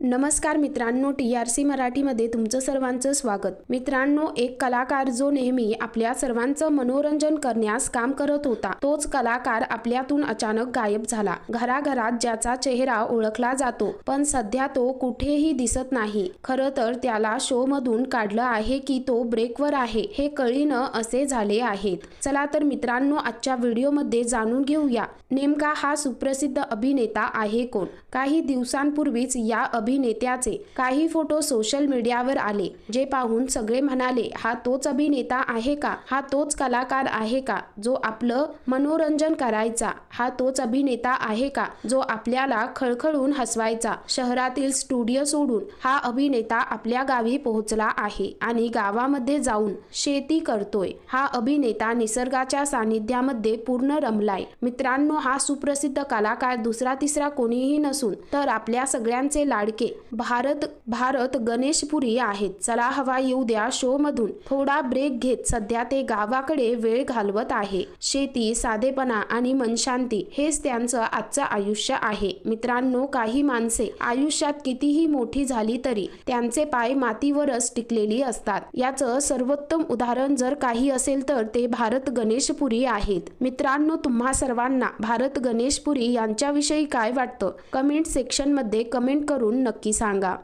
नमस्कार मित्रांनो T R C मराठीमध्ये तुमचं सर्वांचं स्वागत. मित्रांनो एक कलाकार जो नेहमी आपल्या सर्वांचं मनोरंजन करण्यास काम करत होता तोच कलाकार आपल्यातून अचानक गायब झाला. घराघरात ज्याचा चेहरा ओळखला जातो पण सध्या तो कुठेही दिसत नाही. खरं तर त्याला शो मधून काढलं आहे की तो ब्रेकवर आहे हे कळीनं असे झाले आहेत. चला तर मित्रांनो आजच्या व्हिडिओमध्ये जाणून घेऊया नेमका हा सुप्रसिद्ध अभिनेता आहे कोण? काही दिवसांपूर्वीच या अभिनेत्याचे. काही फोटो सोशल मीडियावर आले जे पाहून सगळे म्हणाले हा तोच अभिनेता आहे का? हा तोच कलाकार आहे का? जो आपलं मनोरंजन करायचा. हा तोच अभिनेता आहे का? जो आपल्याला खळखळून हसवायचा. शहरातील स्टुडिओ सोडून हा अभिनेता आपल्या गावी पोहोचला आहे आणि गावामध्ये जाऊन शेती करतोय. हा अभिनेता निसर्गाच्या सानिध्यामध्ये पूर्ण रमलाय. मित्रांनो हा सुप्रसिद्ध कलाकार दुसरा तिसरा कोणीही नसून तर आपल्या सगळ्यांचे लाडके भारत भारत गणेशपुरी आहेत. चला हवा येऊ द्या शो मधून थोडा ब्रेक घेत सध्या ते गावाकडे वेळ घालवत आहे. शेती साधेपणा आणि मनशांती हेच त्यांचं आजचं आयुष्य आहे. मित्रांनो काही माणसे आयुष्यात कितीही मोठी झाली तरी त्यांचे पाय मातीवरच टिकलेली असतात. याचं सर्वोत्तम उदाहरण जर काही असेल तर ते भारत गणेशपुरी आहेत. मित्रांनो तुम्हा सर्वांना भारत गणेशपुरी यांच्याविषयी काय वाटतं? कमेंट सेक्शनमध्ये कमेंट करून नक्की सांगा.